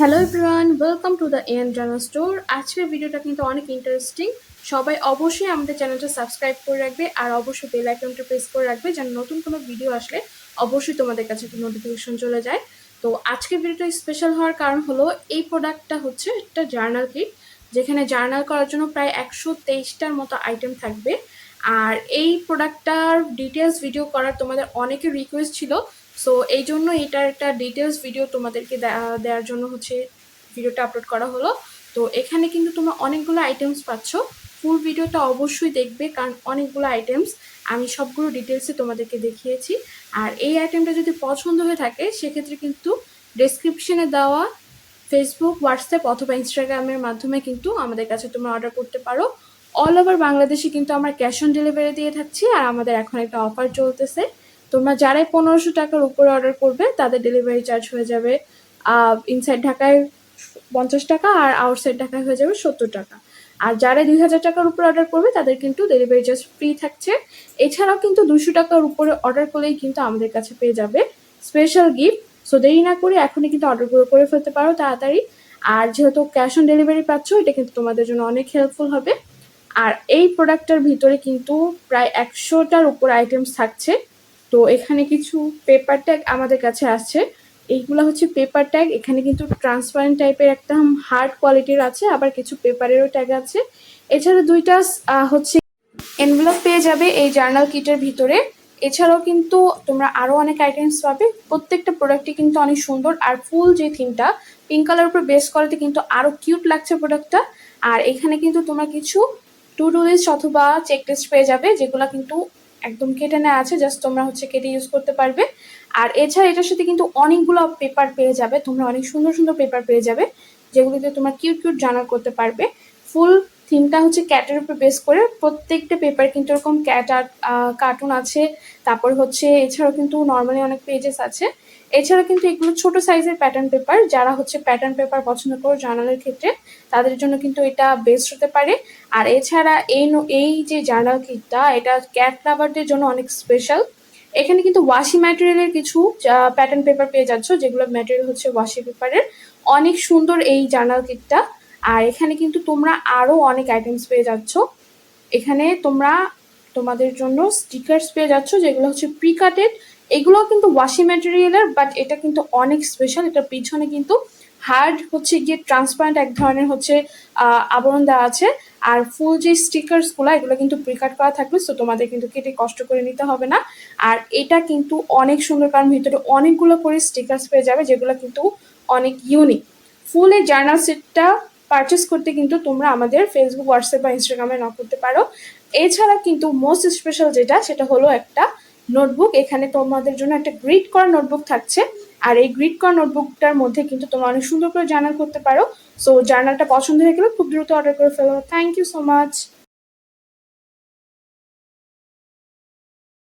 Hello everyone welcome to the N journal store আজকের ভিডিওটা কিন্তু অনেক ইন্টারেস্টিং সবাই অবশ্যই আমাদের চ্যানেলটা সাবস্ক্রাইব করে রাখবে আর অবশ্যই বেল আইকনটা প্রেস করে রাখবে যেন নতুন কোনো ভিডিও আসলে অবশ্যই তোমাদের কাছে একটা নোটিফিকেশন চলে যায়। তো আজকের ভিডিওটা স্পেশাল হওয়ার কারণ হলো, এই প্রোডাক্টটা হচ্ছে একটা জার্নাল কিট যেখানে জার্নাল করার জন্য প্রায় একশো তেইশটার মতো আইটেম থাকবে। আর এই প্রোডাক্টটার ডিটেলস ভিডিও করার তোমাদের অনেকের রিকোয়েস্ট ছিল সো এই জন্য এটার একটা ডিটেলস ভিডিও তোমাদেরকে দেওয়ার জন্য হচ্ছে ভিডিওটা আপলোড করা হলো। তো এখানে কিন্তু তোমরা অনেকগুলো আইটেমস পাচ্ছ। ফুল ভিডিওটা অবশ্যই দেখবে, কারণ অনেকগুলো আইটেমস আমি সবগুলো ডিটেলসে তোমাদেরকে দেখিয়েছি। আর এই আইটেমটা যদি পছন্দ হয়ে থাকে, সেক্ষেত্রে কিন্তু ডেসক্রিপশনে দেওয়া ফেসবুক হোয়াটসঅ্যাপ অথবা ইনস্টাগ্রামের মাধ্যমে কিন্তু আমাদের কাছে তোমরা অর্ডার করতে পারো। অল ওভার বাংলাদেশে কিন্তু আমরা ক্যাশ অন ডেলিভারি দিয়ে থাকছি আর আমাদের এখন একটা অফার চলতেছে। তোমরা যারাই পনেরোশো টাকার উপরে অর্ডার করবে, তাদের ডেলিভারি চার্জ হয়ে যাবে ইনসাইড ঢাকায় পঞ্চাশ টাকা আর আউটসাইড ঢাকায় হয়ে যাবে সত্তর টাকা। আর যারা দুই হাজার টাকার উপরে অর্ডার করবে, তাদের কিন্তু ডেলিভারি চার্জ ফ্রি থাকছে। এছাড়াও কিন্তু দুশো টাকার উপরে অর্ডার করলেই কিন্তু আমাদের কাছে পেয়ে যাবে স্পেশাল গিফট সো দেরি না করে এখনই কিন্তু অর্ডারগুলো করে ফেলতে পারো তাড়াতাড়ি। আর যেহেতু ক্যাশ অন ডেলিভারি পাচ্ছ, এটা কিন্তু তোমাদের জন্য অনেক হেল্পফুল হবে। আর এই প্রোডাক্টটার ভিতরে কিন্তু প্রায় একশোটার উপর আইটেমস থাকছে। তো এখানে কিছু পেপার ট্যাগ আমাদের কাছে আছে। এইগুলো হচ্ছে পেপার ট্যাগ এখানে কিন্তু ট্রান্সপারেন্ট টাইপের একটা হার্ড কোয়ালিটির আছে, আবার কিছু পেপারেরও ট্যাগ আছে। এছাড়া দুইটা হচ্ছে এনভেলপ পেয়ে যাবে এই জার্নাল কিটের ভিতরে। এছাড়াও কিন্তু তোমরা আরও অনেক আইটেমস পাবে। প্রত্যেকটা প্রোডাক্টই কিন্তু অনেক সুন্দর। আর ফুল যে থিমটা পিঙ্ক কালার উপর বেস করাতে কিন্তু আরও কিউট লাগছে প্রোডাক্টটা আর এখানে কিন্তু তোমরা কিছু টু ডু লিস্ট অথবা চেক লিস্ট পেয়ে যাবে, যেগুলো কিন্তু একদম কেটে নেওয়া আছে জাস্ট তোমরা হচ্ছে কেটে ইউজ করতে পারবে। আর এছাড়া এটার সাথে কিন্তু অনেকগুলো পেপার পেয়ে যাবে, তোমরা অনেক সুন্দর সুন্দর পেপার পেয়ে যাবে, যেগুলিতে তোমরা কিউট কিউট জার্নাল করতে পারবে। ফুল থিমটা হচ্ছে ক্যাটের উপর বেস করে প্রত্যেকটা পেপার কিন্তু এরকম ক্যাট আর্ট কার্টুন আছে। তারপর হচ্ছে এছাড়াও কিন্তু নর্মালি অনেক পেজেস আছে। এছাড়া কিন্তু এগুলো ছোট সাইজের প্যাটার্ন পেপার যারা হচ্ছে প্যাটার্ন পেপার পছন্দ করো জার্নালের ক্ষেত্রে, তাদের জন্য কিন্তু এটা বেস্ট হতে পারে। আর এছাড়া এই এই যে জার্নাল কিটটা এটা ক্যাট লাভারদের জন্য অনেক স্পেশাল এখানে কিন্তু ওয়াশি ম্যাটেরিয়ালের কিছু প্যাটার্ন পেপার পেয়ে যাচ্ছ, যেগুলো ম্যাটেরিয়াল হচ্ছে ওয়াশি পেপারের অনেক সুন্দর এই জার্নাল কিটটা আর এখানে কিন্তু তোমরা আরও অনেক আইটেমস পেয়ে যাচ্ছ। এখানে তোমরা তোমাদের জন্য স্টিকার্স পেয়ে যাচ্ছ, যেগুলো হচ্ছে প্রি কাটেড এগুলো কিন্তু ওয়াশি ম্যাটেরিয়ালের বাট এটা কিন্তু অনেক স্পেশাল এটার পিছনে কিন্তু হার্ড হচ্ছে গিয়ে ট্রান্সপারেন্ট এক ধরনের হচ্ছে আবরণ দেওয়া আছে। আর ফুল যে স্টিকার্সগুলো এগুলো কিন্তু প্রিকাট করা থাকবে সো তোমাদের কিন্তু কেটে কষ্ট করে নিতে হবে না। আর এটা কিন্তু অনেক সুন্দর, কারণ ভিতরে অনেকগুলো করে স্টিকার্স পেয়ে যাবে, যেগুলো কিন্তু অনেক ইউনিক ফুল এই জার্নাল সেটটা পারচেস করতে কিন্তু তোমরা আমাদের ফেসবুক হোয়াটসঅ্যাপ বা ইনস্টাগ্রামে নক করতে পারো। এছাড়া কিন্তু মোস্ট স্পেশাল যেটা, সেটা হলো একটা নোটবুক, এখানে তোমাদের জন্য একটা গ্রিড করা নোটবুক থাকছে। আর এই গ্রিড করা নোটবুকটার মধ্যে কিন্তু তোমরা অনেক সুন্দর করে জার্নাল করতে পারো। সো জার্নালটা পছন্দ হয়ে গেলে খুব দ্রুত অর্ডার করে ফেলো। Thank you so much